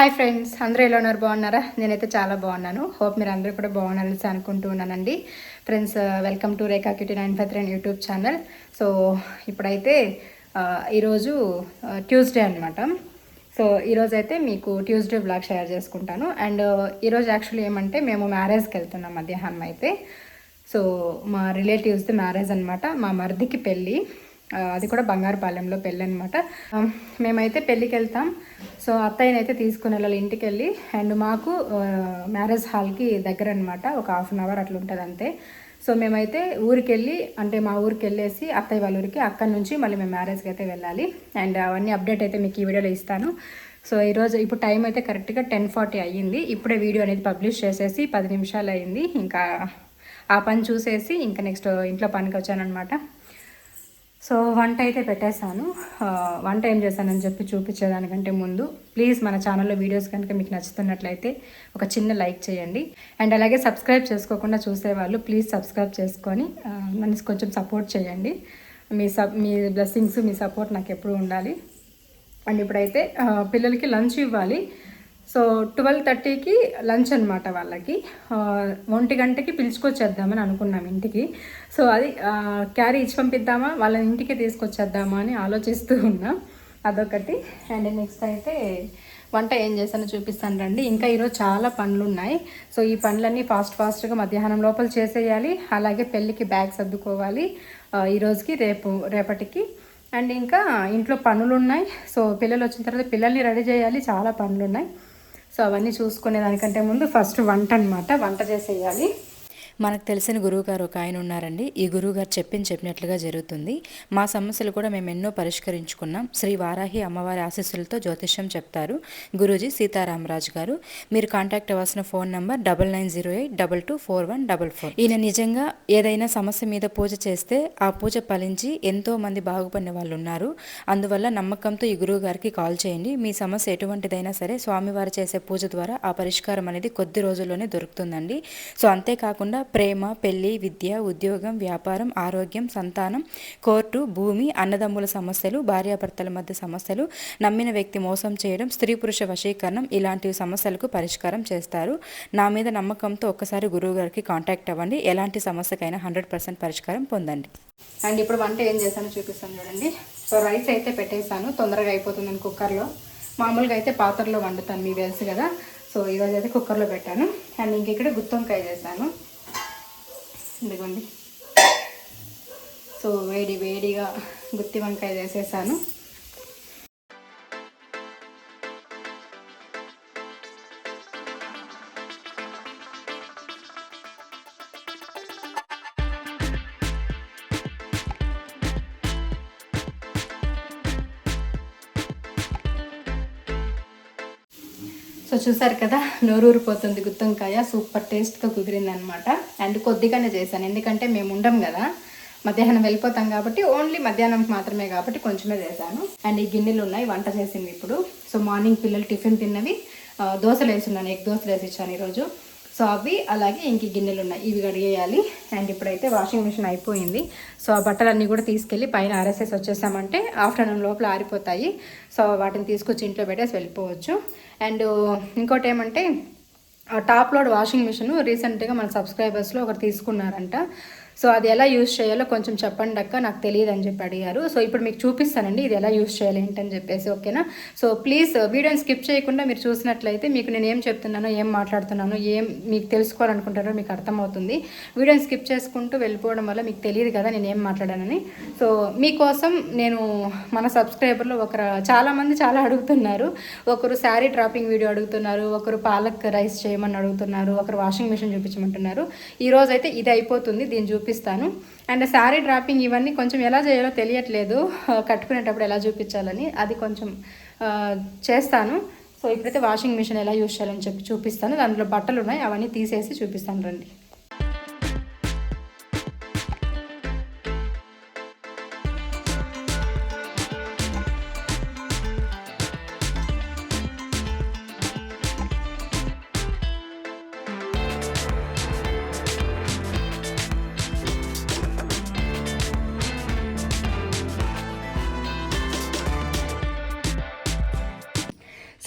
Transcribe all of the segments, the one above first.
Hi friends అందరూ ఎలా ఉన్నారు? బాగున్నారా? నేనైతే చాలా బాగున్నాను. హోప్ మీరు అందరూ కూడా బాగున్నారని అనుకుంటూ ఉన్నానండి. Friends welcome to Rekha cutie nine five three YouTube channel so ఇప్పుడైతే uh, ఈరోజు ట్యూస్డే అనమాట సో ఈరోజు అయితే మీకు ట్యూస్డే బ్లాగ్ షేర్ చేసుకుంటాను. అండ్ ఈరోజు యాక్చువల్లీ ఏమంటే మేము మ్యారేజ్కి వెళ్తున్నాం మధ్యాహ్నం అయితే. సో మా రిలేటివ్స్ది మ్యారేజ్ అనమాట మా మరిదికి పెళ్ళి. అది కూడా బంగారుపాలెంలో పెళ్ళి అనమాట మేమైతే పెళ్ళికి వెళ్తాం సో అత్తయ్యని అయితే తీసుకుని వెళ్ళాలి ఇంటికి వెళ్ళి అండ్ మాకు మ్యారేజ్ హాల్కి దగ్గర అనమాట ఒక హాఫ్ అన్ అవర్ అట్లా ఉంటుంది అంతే. సో మేమైతే ఊరికి వెళ్ళి అంటే మా ఊరికి వెళ్ళేసి అత్తయ్య వాళ్ళ ఊరికి అక్కడి నుంచి మళ్ళీ మేము మ్యారేజ్కి అయితే వెళ్ళాలి. అండ్ అవన్నీ అప్డేట్ అయితే మీకు ఈ వీడియోలో ఇస్తాను. సో ఈరోజు ఇప్పుడు టైం అయితే కరెక్ట్గా టెన్ ఫార్టీ అయ్యింది. ఇప్పుడే వీడియో అనేది పబ్లిష్ చేసేసి పది నిమిషాలు అయ్యింది ఇంకా ఆ పని చూసేసి ఇంకా నెక్స్ట్ ఇంట్లో పనికి వచ్చానమాట సో వంట అయితే పెట్టేశాను. వంట ఏం చేశానని చెప్పి చూపించేదానికంటే ముందు ప్లీజ్ మన ఛానల్లో వీడియోస్ కనుక మీకు నచ్చుతున్నట్లయితే ఒక చిన్న లైక్ చేయండి. అండ్ అలాగే సబ్స్క్రైబ్ చేసుకోకుండా చూసేవాళ్ళు ప్లీజ్ సబ్స్క్రైబ్ చేసుకొని నన్ను కొంచెం సపోర్ట్ చేయండి. మీ సబ్ మీ బ్లెస్సింగ్స్ మీ సపోర్ట్ నాకు ఎప్పుడు ఉండాలి. అండ్ ఇప్పుడైతే పిల్లలకి లంచ్ ఇవ్వాలి. సో ట్వెల్వ్ థర్టీకి లంచ్ అనమాట వాళ్ళకి. ఒంటి గంటకి పిలుచుకొచ్చేద్దామని అనుకున్నాం ఇంటికి. సో అది క్యారీ ఇచ్చి పంపిద్దామా? వాళ్ళని ఇంటికి తీసుకొచ్చేద్దామా అని ఆలోచిస్తూ ఉన్నాం. అదొకటి. అండ్ నెక్స్ట్ అయితే వంట ఏం చేశానో చూపిస్తాను రండి. ఇంకా ఈరోజు చాలా పనులు ఉన్నాయి సో ఈ పనులన్నీ ఫాస్ట్ ఫాస్ట్గా మధ్యాహ్నం లోపల చేసేయాలి. అలాగే పెళ్ళికి బ్యాగ్ సర్దుకోవాలి. ఈరోజుకి రేపు రేపటికి. అండ్ ఇంకా ఇంట్లో పనులు ఉన్నాయి సో పిల్లలు వచ్చిన తర్వాత పిల్లల్ని రెడీ చేయాలి. చాలా పనులు ఉన్నాయి సో అవన్నీ చూసుకునే దానికంటే ముందు ఫస్ట్ వంట అనమాట వంట చేసేయాలి. మనకు తెలిసిన గురువుగారు ఒక ఆయన ఉన్నారండి. ఈ గురువుగారు చెప్పింది చెప్పినట్లుగా జరుగుతుంది. మా సమస్యలు కూడా మేము ఎన్నో పరిష్కరించుకున్నాం. శ్రీ వారాహి అమ్మవారి ఆశీస్సులతో జ్యోతిష్యం చెప్తారు. గురూజీ సీతారామరాజు గారు మీరు కాంటాక్ట్ అవ్వాల్సిన phone number double nine zero eight double two four one double four. ఈయన నిజంగా ఏదైనా సమస్య మీద పూజ చేస్తే ఆ పూజ ఫలించి ఎంతో మంది బాగుపడిన వాళ్ళు ఉన్నారు. అందువల్ల నమ్మకంతో ఈ గురువు గారికి కాల్ చేయండి. మీ సమస్య ఎటువంటిదైనా సరే స్వామివారు చేసే పూజ ద్వారా ఆ పరిష్కారం అనేది కొద్ది రోజుల్లోనే దొరుకుతుందండి. సో అంతేకాకుండా ప్రేమ పెళ్ళి విద్య ఉద్యోగం వ్యాపారం ఆరోగ్యం సంతానం కోర్టు భూమి అన్నదమ్ముల సమస్యలు భార్యాభర్తల మధ్య సమస్యలు నమ్మిన వ్యక్తి మోసం చేయడం స్త్రీ పురుష వశీకరణం ఇలాంటి సమస్యలకు పరిష్కారం చేస్తారు. నా మీద నమ్మకంతో ఒక్కసారి గురువు గారికి కాంటాక్ట్ అవ్వండి. ఎలాంటి సమస్యకైనా హండ్రెడ్ పర్సెంట్ పరిష్కారం పొందండి. అండ్ ఇప్పుడు వంట ఏం చేశానో చూపిస్తాను చూడండి. సో రైస్ అయితే పెట్టేశాను. తొందరగా అయిపోతుందని కుక్కర్లో. మామూలుగా అయితే పాత్రలో వండుతాను మీకు తెలుసు కదా. సో ఈరోజు అయితే కుక్కర్లో పెట్టాను. అండ్ ఇంక ఇక్కడ గుత్తొంకాయ చేశాను. ఇదిగోండి. సో వేడి వేడిగా గుత్తి వంకాయ చేసేసాను చూసారు కదా నోరూరిపోతుంది గుత్తంకాయ సూపర్ టేస్ట్గా కుదిరింది అనమాట అండ్ కొద్దిగానే చేశాను ఎందుకంటే మేము ఉండం కదా మధ్యాహ్నం వెళ్ళిపోతాం కాబట్టి ఓన్లీ మధ్యాహ్నం మాత్రమే కాబట్టి కొంచెమే చేశాను. అండ్ ఈ గిన్నెలు ఉన్నాయి వంట చేసింది ఇప్పుడు. సో మార్నింగ్ పిల్లలు టిఫిన్ తిన్నవి. దోశలు దోశలు వేసున్నాను ఎగ్ దోశలు వేసి ఇచ్చాను ఈరోజు. సో అవి అలాగే ఇంక గిన్నెలు ఉన్నాయి ఇవి కడిగేయాలి. అండ్ ఇప్పుడైతే వాషింగ్ మిషన్ అయిపోయింది. సో ఆ బట్టలన్నీ కూడా తీసుకెళ్ళి పైన ఆర్ఎస్ఎస్ వచ్చేసామంటే ఆఫ్టర్నూన్ లోపల ఆరిపోతాయి. సో వాటిని తీసుకొచ్చి ఇంట్లో పెట్టేసి వెళ్ళిపోవచ్చు. అండ్ ఇంకోటి ఏమంటే టాప్ లోడ్ వాషింగ్ మిషన్ రీసెంట్గా మన సబ్స్క్రైబర్స్లో ఒకరు తీసుకున్నారంట. సో అది ఎలా యూస్ చేయాలో కొంచెం చెప్పండి అక్క నాకు తెలియదు అని చెప్పి అడిగారు. సో ఇప్పుడు మీకు చూపిస్తానండి ఇది ఎలా యూస్ చేయాలి ఏంటని చెప్పేసి ఓకేనా? సో ప్లీజ్ వీడియోని స్కిప్ చేయకుండా మీరు చూసినట్లయితే మీకు నేను ఏం చెప్తున్నానో ఏం మాట్లాడుతున్నానో ఏం మీకు తెలుసుకోవాలనుకుంటారో మీకు అర్థమవుతుంది. వీడియోని స్కిప్ చేసుకుంటూ వెళ్ళిపోవడం వల్ల మీకు తెలియదు కదా నేను ఏం మాట్లాడానని. సో మీకోసం నేను మన సబ్స్క్రైబర్లో ఒకరు చాలామంది చాలా అడుగుతున్నారు. ఒకరు శారీ డ్రాపింగ్ వీడియో అడుగుతున్నారు ఒకరు పాలక్ రైస్ చేయమని అడుగుతున్నారు ఒకరు వాషింగ్ మిషన్ చూపించమంటున్నారు. ఈరోజు అయితే ఇది అయిపోతుంది దీన్ని చూపిస్తాను. అండ్ శారీ డ్రాపింగ్ ఇవన్నీ కొంచెం ఎలా చేయాలో తెలియట్లేదు. కట్టుకునేటప్పుడు ఎలా చూపించాలని అది కొంచెం చేస్తాను. సో ఇప్పుడైతే వాషింగ్ మిషన్ ఎలా యూస్ చేయాలని చెప్పి చూపిస్తాను. దాంట్లో బట్టలు ఉన్నాయి అవన్నీ తీసేసి చూపిస్తాను రండి.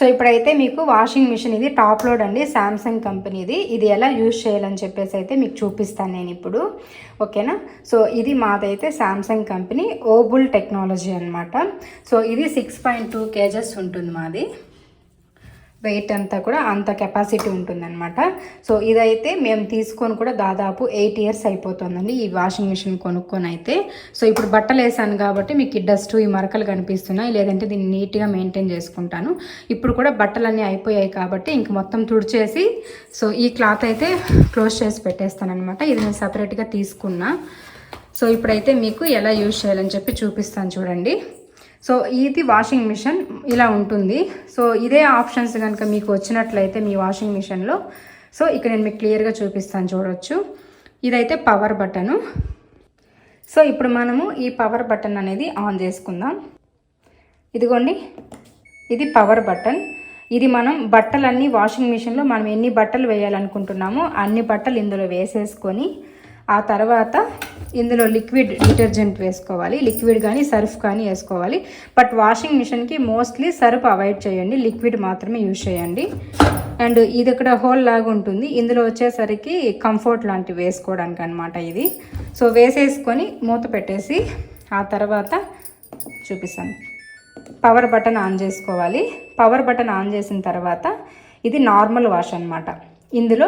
సో ఇప్పుడైతే మీకు వాషింగ్ మిషన్ ఇది టాప్ లోడ్ అండి. శాంసంగ్ కంపెనీది ఇది ఎలా యూజ్ చేయాలని చెప్పేసి అయితే మీకు చూపిస్తాను నేను ఇప్పుడు. ఓకేనా సో ఇది మాదైతే శాంసంగ్ కంపెనీ ఓబుల్ టెక్నాలజీ అనమాట సో ఇది సిక్స్ పాయింట్ టూ కేజెస్ ఉంటుంది మాది. వెయిట్ అంతా కూడా అంత కెపాసిటీ ఉంటుందన్నమాట. సో ఇదైతే మేము తీసుకొని కూడా దాదాపు ఎయిట్ ఇయర్స్ అయిపోతుందండి ఈ వాషింగ్ మిషన్ కొనుక్కొని అయితే. సో ఇప్పుడు బట్టలు వేసాను కాబట్టి మీకు ఈ డస్ట్ ఈ మరకలు కనిపిస్తున్నాయి. లేదంటే దీన్ని నీట్గా మెయింటైన్ చేసుకుంటాను. ఇప్పుడు కూడా బట్టలన్నీ అయిపోయాయి కాబట్టి ఇంక మొత్తం తుడిచేసి సో ఈ క్లాత్ అయితే క్లోజ్ చేసి పెట్టేస్తానమాట ఇది నేను సపరేట్గా తీసుకున్నా. సో ఇప్పుడైతే మీకు ఎలా యూజ్ చేయాలని చెప్పి చూపిస్తాను చూడండి. సో ఇది వాషింగ్ మిషన్ ఇలా ఉంటుంది. సో ఇదే ఆప్షన్స్ కనుక మీకు వచ్చినట్లయితే మీ వాషింగ్ మిషన్లో సో ఇక్కడ నేను మీకు క్లియర్గా చూపిస్తాను చూడొచ్చు. ఇదైతే పవర్ బటను సో ఇప్పుడు మనము ఈ పవర్ బటన్ అనేది ఆన్ చేసుకుందాం. ఇదిగోండి. ఇది పవర్ బటన్ ఇది మనం బట్టలన్నీ వాషింగ్ మిషన్లో మనం ఎన్ని బట్టలు వేయాలనుకుంటున్నామో అన్ని బట్టలు ఇందులో వేసేసుకొని ఆ తర్వాత ఇందులో లిక్విడ్ డిటర్జెంట్ వేసుకోవాలి. లిక్విడ్ కానీ సర్ఫ్ కానీ వేసుకోవాలి. బట్ వాషింగ్ మిషన్కి మోస్ట్లీ సర్ఫ్ అవాయిడ్ చేయండి. లిక్విడ్ మాత్రమే యూజ్ చేయండి. అండ్ ఇది ఇక్కడ హోల్ లాగా ఉంటుంది. ఇందులో వచ్చేసరికి కంఫర్ట్ లాంటివి వేసుకోవడానికి అనమాట ఇది. సో వేసేసుకొని మూత పెట్టేసి ఆ తర్వాత చూపిస్తాను. పవర్ బటన్ ఆన్ చేసుకోవాలి. పవర్ బటన్ ఆన్ చేసిన తర్వాత ఇది నార్మల్ వాష్ అనమాట ఇందులో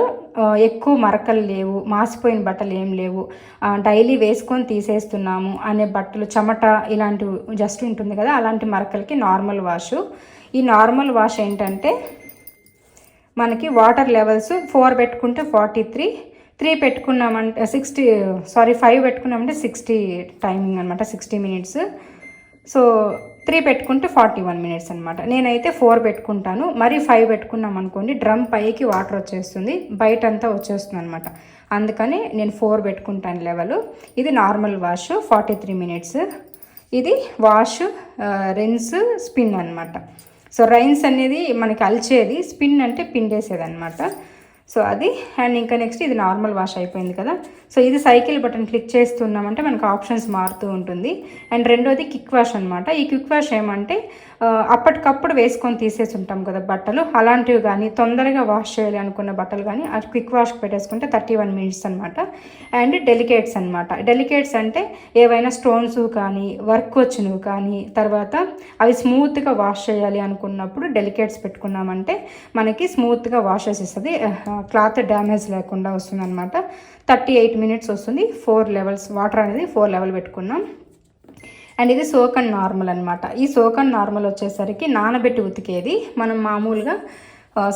ఎక్కువ మరకలు లేవు మాసిపోయిన బట్టలు ఏం లేవు. డైలీ వేసుకొని తీసేస్తున్నాము అనే బట్టలు చెమట ఇలాంటివి జస్ట్ ఉంటుంది కదా అలాంటి మరకలకి నార్మల్ వాష్ ఈ నార్మల్ వాష్ ఏంటంటే మనకి వాటర్ లెవెల్స్ ఫోర్ పెట్టుకుంటే ఫార్టీ త్రీ త్రీ పెట్టుకున్నామంటే సిక్స్టీ సారీ ఫైవ్ పెట్టుకున్నామంటే సిక్స్టీ టైమింగ్ అనమాట సిక్స్టీ మినిట్స్ సో త్రీ పెట్టుకుంటే ఫార్టీ వన్ మినిట్స్ అనమాట నేనైతే ఫోర్ పెట్టుకుంటాను. మరీ ఫైవ్ పెట్టుకున్నాం అనుకోండి డ్రమ్ పైకి వాటర్ వచ్చేస్తుంది బయట అంతా వచ్చేస్తుంది అనమాట అందుకని నేను ఫోర్ పెట్టుకుంటాను లెవెల్. ఇది normal wash forty three minutes. ఇది వాష్ రెన్స్ స్పిన్ అనమాట సో రైన్స్ అనేది మనకి అలిచేది స్పిన్ అంటే పిండేసేది అనమాట సో అది అండ్ ఇంకా నెక్స్ట్ ఇది నార్మల్ వాష్ అయిపోయింది కదా. సో ఇది సైకిల్ బటన్ క్లిక్ చేస్తున్నామంటే మనకు ఆప్షన్స్ మారుతూ ఉంటుంది. అండ్ రెండోది క్విక్ వాష్ అనమాట ఈ క్విక్ వాష్ ఏమంటే అప్పటికప్పుడు వేసుకొని తీసేసి ఉంటాం కదా బట్టలు. అలాంటివి కానీ తొందరగా వాష్ చేయాలి అనుకున్న బట్టలు కానీ అది క్విక్ వాష్ పెట్టేసుకుంటే థర్టీ వన్ మినిట్స్ అనమాట అండ్ డెలికేట్స్ అనమాట డెలికేట్స్ అంటే ఏవైనా స్టోన్స్ కానీ వర్క్ వచ్చినవి కానీ తర్వాత అవి స్మూత్గా వాష్ చేయాలి అనుకున్నప్పుడు డెలికేట్స్ పెట్టుకున్నామంటే మనకి స్మూత్గా వాష్ చేసేస్తుంది. క్లాత్ డ్యామేజ్ లేకుండా వస్తుంది అనమాట థర్టీ ఎయిట్ మినిట్స్ వస్తుంది. ఫోర్ లెవెల్స్ వాటర్ అనేది ఫోర్ లెవెల్ పెట్టుకున్నాం. అండ్ ఇది సోకన్ నార్మల్ అనమాట ఈ సోకన్ నార్మల్ వచ్చేసరికి నానబెట్టి ఉతికేది మనం మామూలుగా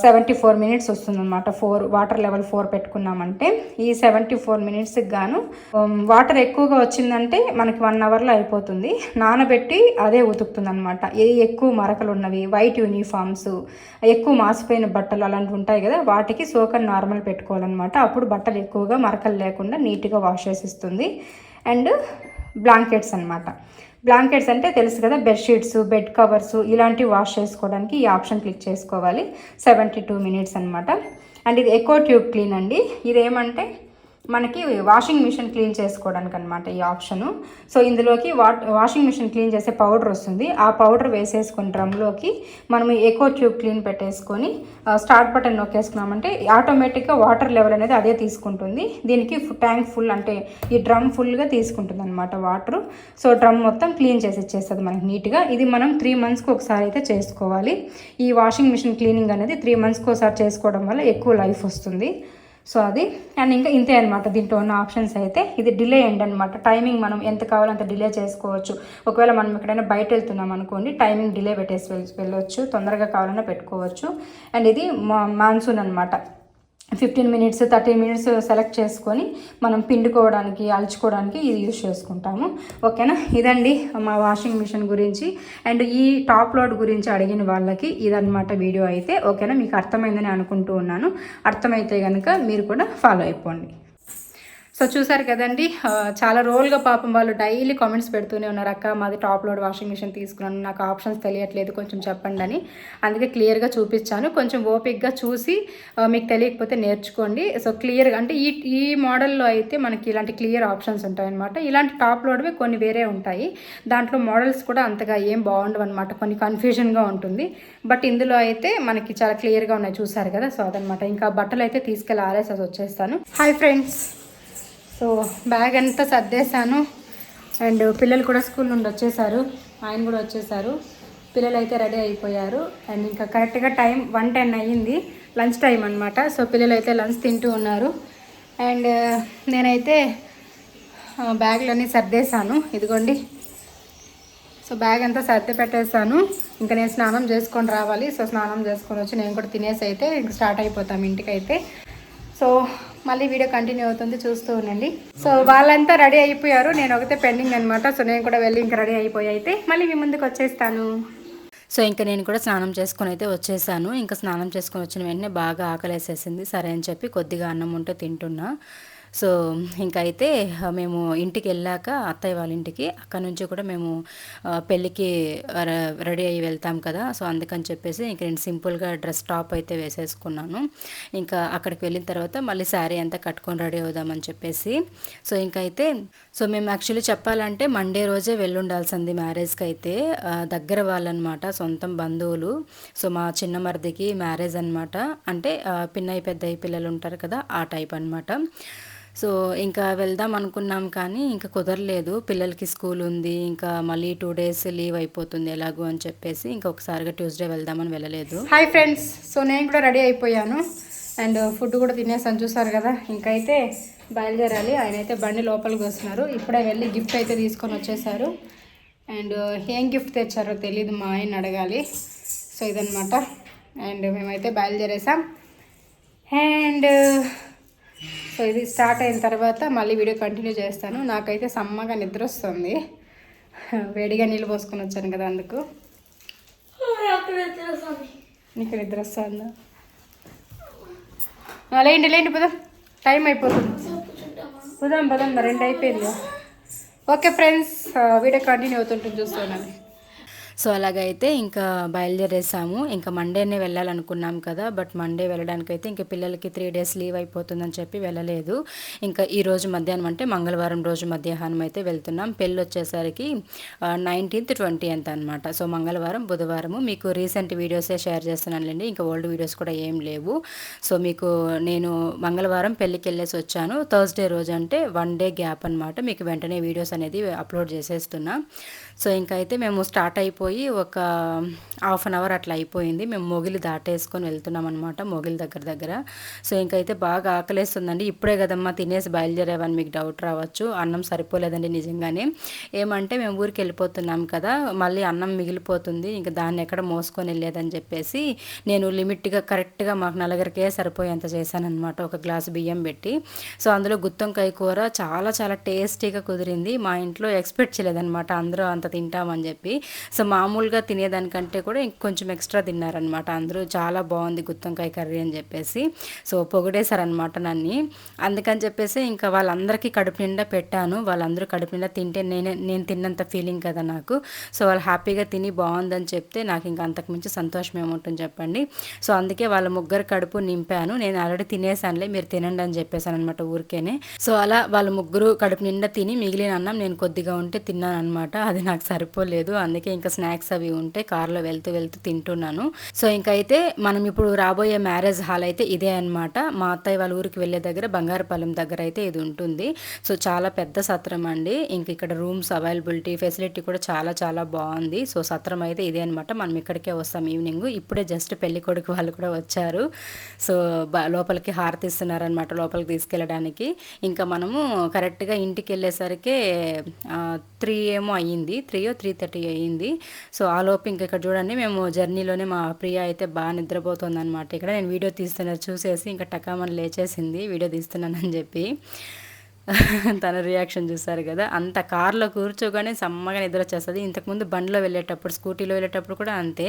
సెవెంటీ ఫోర్ మినిట్స్ వస్తుందన్నమాట. ఫోర్ వాటర్ లెవెల్ ఫోర్ పెట్టుకున్నామంటే ఈ సెవెంటీ ఫోర్ మినిట్స్కి గాను వాటర్ ఎక్కువగా వచ్చిందంటే మనకి వన్ అవర్లో అయిపోతుంది. నానబెట్టి అదే ఉతుకుతుంది అనమాట ఏ ఎక్కువ మరకలు ఉన్నవి వైట్ యూనిఫామ్స్ ఎక్కువ మాసిపోయిన బట్టలు అలాంటివి ఉంటాయి కదా వాటికి సోకన్ నార్మల్ పెట్టుకోవాలన్నమాట. అప్పుడు బట్టలు ఎక్కువగా మరకలు లేకుండా నీట్గా వాష్ చేసిస్తుంది అండ్ బ్లాంకెట్స్ అన్నమాట. బ్లాంకెట్స్ అంటే తెలుసు కదా బెడ్షీట్స్ బెడ్ కవర్స్ ఇలాంటివి వాష్ చేసుకోవడానికి ఈ ఆప్షన్ క్లిక్ చేసుకోవాలి. సెవెంటీ టూ మినిట్స్ అనమాట అండ్ ఇది ఎకో ట్యూబ్ క్లీన్ అండి. ఇదేమంటే మనకి వాషింగ్ మిషన్ క్లీన్ చేసుకోవడానికి అనమాట ఈ ఆప్షను సో ఇందులోకి వాట్ వాషింగ్ మిషన్ క్లీన్ చేసే పౌడర్ వస్తుంది. ఆ పౌడర్ వేసేసుకొని డ్రమ్లోకి మనం ఎకో ట్యూబ్ క్లీన్ పెట్టేసుకొని స్టార్ట్ బటన్ నొక్కేసుకున్నామంటే ఆటోమేటిక్గా వాటర్ లెవెల్ అనేది అదే తీసుకుంటుంది. దీనికి ట్యాంక్ ఫుల్ అంటే ఈ డ్రమ్ ఫుల్గా తీసుకుంటుంది అనమాట వాటర్ సో డ్రమ్ మొత్తం క్లీన్ చేసి ఇచ్చేస్తుంది మనకి నీట్గా. ఇది మనం త్రీ మంత్స్కి ఒకసారి అయితే చేసుకోవాలి. ఈ వాషింగ్ మిషన్ క్లీనింగ్ అనేది త్రీ మంత్స్కి ఒకసారి చేసుకోవడం వల్ల ఎక్కువ లైఫ్ వస్తుంది. సో అది అండ్ ఇంకా ఇంతే అనమాట దీంట్లో ఉన్న ఆప్షన్స్ అయితే. ఇది డిలే ఎండ్ అనమాట టైమింగ్ మనం ఎంత కావాలో అంత డిలే చేసుకోవచ్చు. ఒకవేళ మనం ఎక్కడైనా బయట వెళ్తున్నాం అనుకోండి టైమింగ్ డిలే పెట్టేసి వెళ్ళొచ్చు. తొందరగా కావాలన్నా పెట్టుకోవచ్చు. అండ్ ఇది మా మాన్సూన్ అనమాట fifteen minutes thirty minutes select చేసుకొని మనం పిండుకోవడానికి అలుచుకోవడానికి ఇది యూజ్ చేసుకుంటాము. ఓకేనా? ఇదండి మా వాషింగ్ మిషన్ గురించి. అండ్ ఈ టాప్ లోడ్ గురించి అడిగిన వాళ్ళకి ఇదనమాట వీడియో అయితే. ఓకేనా? మీకు అర్థమైందని అనుకుంటూ ఉన్నాను. అర్థమైతే కనుక మీరు కూడా ఫాలో అయిపోండి. సో చూసారు కదండి చాలా రోజులుగా పాపం వాళ్ళు డైలీ కామెంట్స్ పెడుతూనే ఉన్నారు. అక్క మాది టాప్ లోడ్ వాషింగ్ మిషన్ తీసుకున్నాను నాకు ఆప్షన్స్ తెలియట్లేదు కొంచెం చెప్పండి అని. అందుకే క్లియర్గా చూపించాను కొంచెం ఓపిక్గా చూసి మీకు తెలియకపోతే నేర్చుకోండి. సో క్లియర్గా అంటే ఈ ఈ మోడల్లో అయితే మనకి ఇలాంటి క్లియర్ ఆప్షన్స్ ఉంటాయన్నమాట. ఇలాంటి టాప్ లోడ్వే కొన్ని వేరే ఉంటాయి. దాంట్లో మోడల్స్ కూడా అంతగా ఏం బాగుండవు అనమాట కొన్ని కన్ఫ్యూజన్గా ఉంటుంది. బట్ ఇందులో అయితే మనకి చాలా క్లియర్గా ఉన్నాయి. చూసారు కదా? సో అదనమాట ఇంకా బట్టలు అయితే తీసుకెళ్ళి ఆరేసేసి వచ్చేస్తాను. హాయ్ ఫ్రెండ్స్ సో బ్యాగ్ అంతా సర్దేశాను. అండ్ పిల్లలు కూడా స్కూల్ నుండి వచ్చేసారు. ఆయన కూడా వచ్చేసారు. పిల్లలు అయితే రెడీ అయిపోయారు. అండ్ ఇంకా కరెక్ట్గా టైం వన్ టెన్ అయ్యింది. లంచ్ టైం అనమాట సో పిల్లలు అయితే లంచ్ తింటూ ఉన్నారు. అండ్ నేనైతే బ్యాగ్లన్నీ సర్దేశాను. ఇదిగోండి. సో బ్యాగ్ అంతా సర్ది పెట్టేశాను. ఇంకా నేను స్నానం చేసుకొని రావాలి. సో స్నానం చేసుకొని వచ్చి నేను కూడా తినేసి అయితే ఇంక స్టార్ట్ అయిపోతాం ఇంటికైతే. సో మళ్ళీ వీడియో కంటిన్యూ అవుతుంది చూస్తూ ఉండండి. సో వాళ్ళంతా రెడీ అయిపోయారు. నేను ఒకతే పెండింగ్ అనమాట సో నేను కూడా వెళ్ళి ఇంకా రెడీ అయిపోయి అయితే మళ్ళీ మీ ముందుకు వచ్చేస్తాను. సో ఇంకా నేను కూడా స్నానం చేసుకొని అయితే వచ్చేసాను. ఇంకా స్నానం చేసుకొని వచ్చిన వెంటనే బాగా ఆకలేసేసింది. సరే అని చెప్పి కొద్దిగా అన్నం ఉంటే తింటున్నా. సో ఇంకైతే అయితే మేము ఇంటికి వెళ్ళాక అత్తయ్య వాళ్ళ ఇంటికి అక్కడ నుంచి కూడా మేము పెళ్ళికి రెడీ అయ్యి వెళ్తాం కదా సో అందుకని చెప్పేసి ఇంక నేను సింపుల్గా డ్రెస్ టాప్ అయితే వేసేసుకున్నాను. ఇంకా అక్కడికి వెళ్ళిన తర్వాత మళ్ళీ శారీ అంతా కట్టుకొని రెడీ అవుదామని చెప్పేసి సో ఇంకైతే అయితే సో మేము యాక్చువల్లీ చెప్పాలంటే మండే రోజే వెళ్ళుండాల్సింది మ్యారేజ్కి అయితే దగ్గర వాళ్ళనమాట సొంతం బంధువులు సో మా చిన్న మరిదికి మ్యారేజ్ అనమాట అంటే పిన్నయ్య పెద్దయ్య పిల్లలు ఉంటారు కదా ఆ టైప్ అనమాట సో ఇంకా వెళ్దాం అనుకున్నాం కానీ ఇంకా కుదరలేదు. పిల్లలకి స్కూల్ ఉంది ఇంకా మళ్ళీ టూ డేస్ లీవ్ అయిపోతుంది ఎలాగో అని చెప్పేసి ఇంకా ఒకసారిగా ట్యూస్డే వెళ్దామని వెళ్ళలేదు. హాయ్ ఫ్రెండ్స్ సో నేను కూడా రెడీ అయిపోయాను. అండ్ ఫుడ్ కూడా తినేసాను చూసారు కదా? ఇంకైతే బయలుదేరాలి. ఆయన అయితే బండి లోపలికి వస్తున్నారు. ఇప్పుడే వెళ్ళి గిఫ్ట్ అయితే తీసుకొని వచ్చేసారు. అండ్ ఏం గిఫ్ట్ తెచ్చారో తెలియదు మా ఆయన అడగాలి. సో ఇదనమాట అండ్ మేమైతే బయలుదేరేసాం. అండ్ సో ఇది స్టార్ట్ అయిన తర్వాత మళ్ళీ వీడియో కంటిన్యూ చేస్తాను. నాకైతే సమ్మగా నిద్ర వస్తుంది. వేడిగా నీళ్ళు పోసుకొని వచ్చాను కదా అందుకు. నీకు నిద్ర వస్తుందా? లేండి లేండి పదం. టైం అయిపోతుంది. పోదాం పదం రెండు అయిపోయింది. ఓకే ఫ్రెండ్స్ వీడియో కంటిన్యూ అవుతుంటుంది చూస్తున్నాను. సో అలాగైతే ఇంకా బయలుదేరేసాము. ఇంకా మండేనే వెళ్ళాలనుకున్నాం కదా బట్ మండే వెళ్ళడానికి అయితే ఇంకా పిల్లలకి త్రీ డేస్ లీవ్ అయిపోతుందని చెప్పి వెళ్ళలేదు. ఇంకా ఈ రోజు మధ్యాహ్నం అంటే మంగళవారం రోజు మధ్యాహ్నం అయితే వెళ్తున్నాం. పెళ్ళి వచ్చేసరికి నైన్టీన్త్ ట్వంటీ అంత అనమాట సో మంగళవారం బుధవారము మీకు రీసెంట్ వీడియోసే షేర్ చేస్తున్నానులేండి. ఇంకా ఓల్డ్ వీడియోస్ కూడా ఏం లేవు. సో మీకు నేను మంగళవారం పెళ్ళికి వెళ్ళేసి వచ్చాను. థర్స్డే రోజు అంటే వన్ డే గ్యాప్ అనమాట మీకు వెంటనే వీడియోస్ అనేది అప్లోడ్ చేసేస్తున్నా. సో ఇంకా అయితే మేము స్టార్ట్ అయిపోయి ఒక హాఫ్ అన్ అవర్ అట్లా అయిపోయింది. మేము మొగిలి దాటేసుకొని వెళ్తున్నాం అనమాట మొగిలి దగ్గర దగ్గర. సో ఇంకైతే బాగా ఆకలేస్తుందండి. ఇప్పుడే కదమ్మా తినేసి బయలుదేరేవని మీకు డౌట్ రావచ్చు. అన్నం సరిపోలేదండి నిజంగానే. ఏమంటే మేము ఊరికి వెళ్ళిపోతున్నాం కదా మళ్ళీ అన్నం మిగిలిపోతుంది ఇంకా దాన్ని ఎక్కడ మోసుకొని వెళ్ళేదని చెప్పేసి నేను లిమిట్గా కరెక్ట్గా మాకు నలుగురికే సరిపోయేంత చేశానమాట ఒక గ్లాస్ బియ్యం పెట్టి. సో అందులో గుత్తొంకాయ కూర చాలా చాలా టేస్టీగా కుదిరింది. మా ఇంట్లో ఎక్స్పెక్ట్ చేయలేదన్నమాట. అందరూ అంత తింటామని చెప్పి. సో మా మామూలుగా తినేదానికంటే కూడా ఇంకొంచెం ఎక్స్ట్రా తిన్నారనమాట అందరూ చాలా బాగుంది గుత్తంకాయ కర్రీ అని చెప్పేసి. సో పొగిడేశారనమాట నన్ను. అందుకని చెప్పేసి ఇంకా వాళ్ళందరికీ కడుపు నిండా పెట్టాను. వాళ్ళందరూ కడుపు నిండా తింటే నేనే నేను తిన్నంత ఫీలింగ్ కదా నాకు. సో వాళ్ళు హ్యాపీగా తిని బాగుందని చెప్తే నాకు ఇంకా అంతకుమించి సంతోషం ఏముంటుంది చెప్పండి. సో అందుకే వాళ్ళ ముగ్గురు కడుపు నింపాను. నేను ఆల్రెడీ తినేసానులే మీరు తినండి అని చెప్పేసాను అనమాట ఊరికేనే. సో అలా వాళ్ళ ముగ్గురు కడుపు నిండా తిని మిగిలిన అన్నం నేను కొద్దిగా ఉంటే తిన్నాను అనమాట అది నాకు సరిపోలేదు. అందుకే ఇంకా స్నాక్స్ స్నాక్స్ అవి ఉంటే కార్లో వెళ్తూ వెళ్తూ తింటున్నాను. సో ఇంకైతే అయితే మనం ఇప్పుడు రాబోయే మ్యారేజ్ హాల్ అయితే ఇదే అన్నమాట. మా అత్తయ్య వాళ్ళ ఊరికి వెళ్ళే దగ్గర బంగారపాలెం దగ్గర అయితే ఇది ఉంటుంది. సో చాలా పెద్ద సత్రం అండి. ఇంక ఇక్కడ రూమ్స్ అవైలబిలిటీ ఫెసిలిటీ కూడా చాలా చాలా బాగుంది. సో సత్రం అయితే ఇదే అనమాట మనం ఇక్కడికే వస్తాం ఈవినింగ్. ఇప్పుడే జస్ట్ పెళ్ళి కొడుకు వాళ్ళు కూడా వచ్చారు. సో లోపలికి హారతిస్తున్నారనమాట లోపలికి తీసుకెళ్ళడానికి. ఇంకా మనము కరెక్ట్గా ఇంటికి వెళ్ళేసరికి త్రీ ఏమో అయ్యింది. త్రీయో త్రీ థర్టీ అయ్యింది. సో ఆ లోపు ఇంక ఇక్కడ చూడండి మేము జర్నీలోనే మా ప్రియ అయితే బాగా నిద్రపోతుంది అనమాట ఇక్కడ నేను వీడియో తీస్తున్నాను చూసేసి ఇంకా టకామని లేచేసింది వీడియో తీస్తున్నానని చెప్పి. తన రియాక్షన్ చూసారు కదా అంత కార్లో కూర్చోగానే సమ్మగా నిద్ర వచ్చేస్తుంది. ఇంతకుముందు బండిలో వెళ్ళేటప్పుడు స్కూటీలో వెళ్ళేటప్పుడు కూడా అంతే.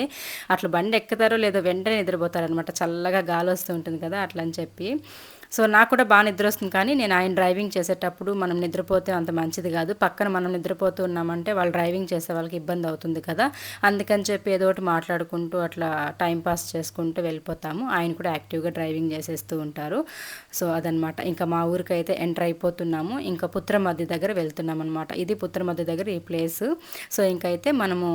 అట్లా బండి ఎక్కుతారో లేదో వెంటనే నిద్రపోతారనమాట చల్లగా గాలి వస్తూ ఉంటుంది కదా అట్లా అని చెప్పి. సో నాకు కూడా బాగా నిద్ర వస్తుంది. కానీ నేను ఆయన డ్రైవింగ్ చేసేటప్పుడు మనం నిద్రపోతే అంత మంచిది కాదు. పక్కన మనం నిద్రపోతూ ఉన్నామంటే వాళ్ళు డ్రైవింగ్ చేసే వాళ్ళకి ఇబ్బంది అవుతుంది కదా. అందుకని చెప్పి ఏదో ఒకటి మాట్లాడుకుంటూ అట్లా టైం పాస్ చేసుకుంటూ వెళ్ళిపోతాము. ఆయన కూడా యాక్టివ్గా డ్రైవింగ్ చేసేస్తూ ఉంటారు. సో అదనమాట. ఇంకా మా ఊరికి అయితే ఎంటర్ అయిపోతున్నాము. ఇంకా పుత్రమద్ది దగ్గర వెళ్తున్నాం అనమాట ఇది పుత్రమద్ది దగ్గర ఈ ప్లేస్. సో ఇంకైతే మనము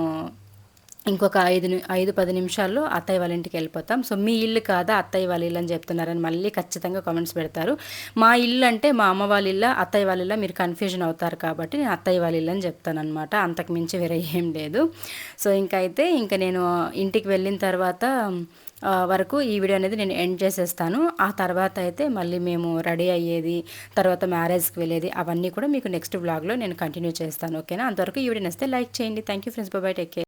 ఇంకొక ఐదు ఐదు పది నిమిషాల్లో అత్తయ్య వాళ్ళ ఇంటికి వెళ్ళిపోతాం. సో మీ ఇల్లు కాదా? అత్తయ్య వాళ్ళ ఇల్లు అని చెప్తున్నారని మళ్ళీ ఖచ్చితంగా కామెంట్స్ పెడతారు. మా ఇల్లు అంటే మా అమ్మ వాళ్ళ ఇల్లు అత్తయ్య వాళ్ళ ఇల్లు మీరు కన్ఫ్యూజన్ అవుతారు కాబట్టి నేను అత్తయ్య వాళ్ళ ఇల్లు అని చెప్తానమాట అంతకు మించి వేరే ఏం లేదు. సో ఇంకా అయితే ఇంకా నేను ఇంటికి వెళ్ళిన తర్వాత వరకు ఈ వీడియో అనేది నేను ఎండ్ చేసేస్తాను. ఆ తర్వాత అయితే మళ్ళీ మేము రెడీ అయ్యేది తర్వాత మ్యారేజ్కి వెళ్ళేది అవన్నీ కూడా మీకు నెక్స్ట్ వ్లాగ్లో నేను కంటిన్యూ చేస్తాను. ఓకేనా? అంతవరకు ఈ వీడియో నచ్చితే లైక్ చేయండి. థ్యాంక్ యూ ఫ్రెండ్స్ బాబాయ్ టేక్ కేర్